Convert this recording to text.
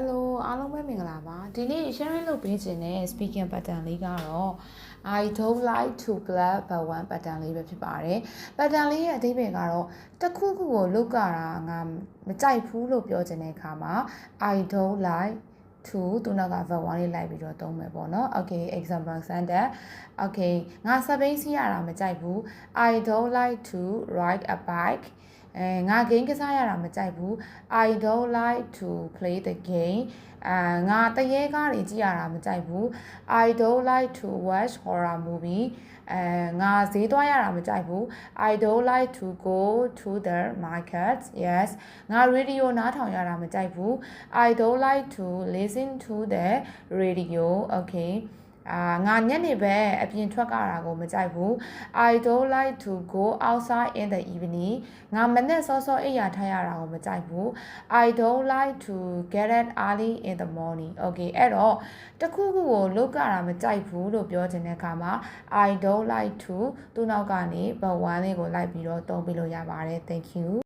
Hello အားလုံးပဲမင်္ဂလာပါဒီနေ့ sharing လုပ်ပေးခြင်းတဲ့ speaking pattern လေးကတော့ I don't like to clap but one pattern လေးပဲဖြစ်ပါတယ် pattern လေးရဲ့အဓိပ္ပာယ်ကတော့တစ်ခုခုကိုလုပ်ကြတာငါမကြိုက်ဘူးလို့ပြောခြင်းတဲ့အခါမှာ I don't like to သူနောက်က verb 1လေးလိုက်ပြီးတော့သုံးမယ်ပေါ့နော် okay example sentence okay ငါစပိန်စီးရတာမကြိုက်ဘူး I don't like to ride a bike အဲငါ game ကစားရတာမကြိုက်ဘူး I don't like to play the game အာငါတရေကားတွေကြည့်ရတာမကြိုက်ဘူး I don't like to watch horror movie အဲငါဈေးသွားရတာမကြိုက်ဘူး I don't like to go to the market yes ငါ radio နားထောင်ရတာမကြိုက်ဘူး I don't like to listen to the radio okay အာငါညနေပဲအပြင်ထွက်ကြတာကိုမကြိုက်ဘူး I don't like to go outside in the evening ငါမနေ့စောစောအိပ်ယာထရတာကိုမကြိုက်ဘူး I don't like to get up early in the morning okay အဲ့တော့တစ်ခုခုကိုလုပ်ကြတာမကြိုက်ဘူးလို့ပြောချင်တဲ့အခါမှာ I don't like to သူ့နောက်ကနေ but one လေးကိုလိုက်ပြီးတော့သုံးပြလို့ရပါတယ် thank you